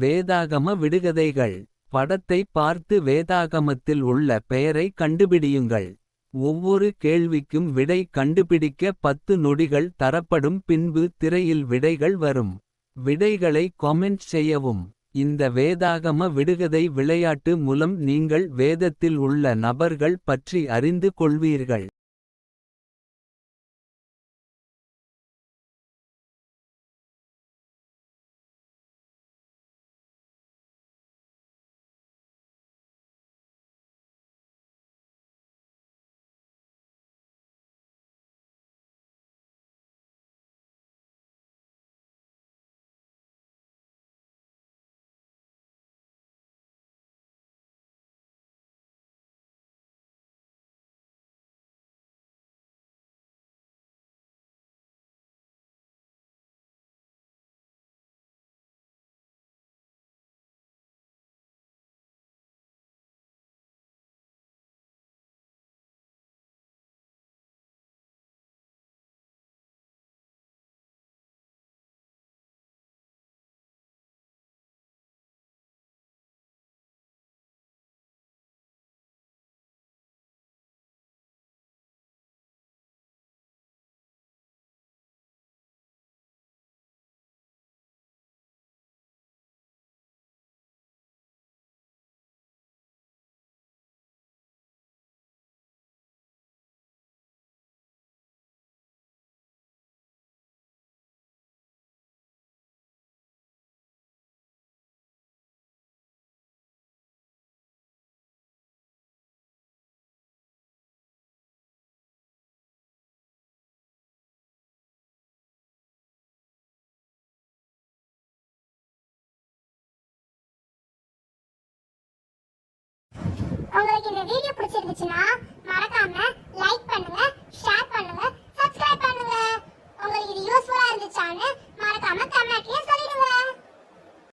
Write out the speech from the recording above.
வேதாகம விடுகதைகள். படத்தை பார்த்து வேதாகமத்தில் உள்ள பெயரை கண்டுபிடியுங்கள். ஒவ்வொரு கேள்விக்கும் விடை கண்டுபிடிக்க பத்து நொடிகள் தரப்படும் பின்பு திரையில் விடைகள் வரும். விடைகளை கொமெண்ட் செய்யவும். இந்த வேதாகம விடுகதை விளையாட்டு மூலம் நீங்கள் வேதத்தில் உள்ள நபர்கள் பற்றி அறிந்து கொள்வீர்கள். உங்களுக்கு இந்த வீடியோ பிடிச்சிருந்துச்சுன்னா மறக்காம லைக் பண்ணுங்க ஷேர் பண்ணுங்க சப்ஸ்கிரைப் பண்ணுங்க. உங்களுக்கு இது யூஸ்ஃபுல்லா இருந்துச்சான்னு மறக்காம கமெண்ட்லயே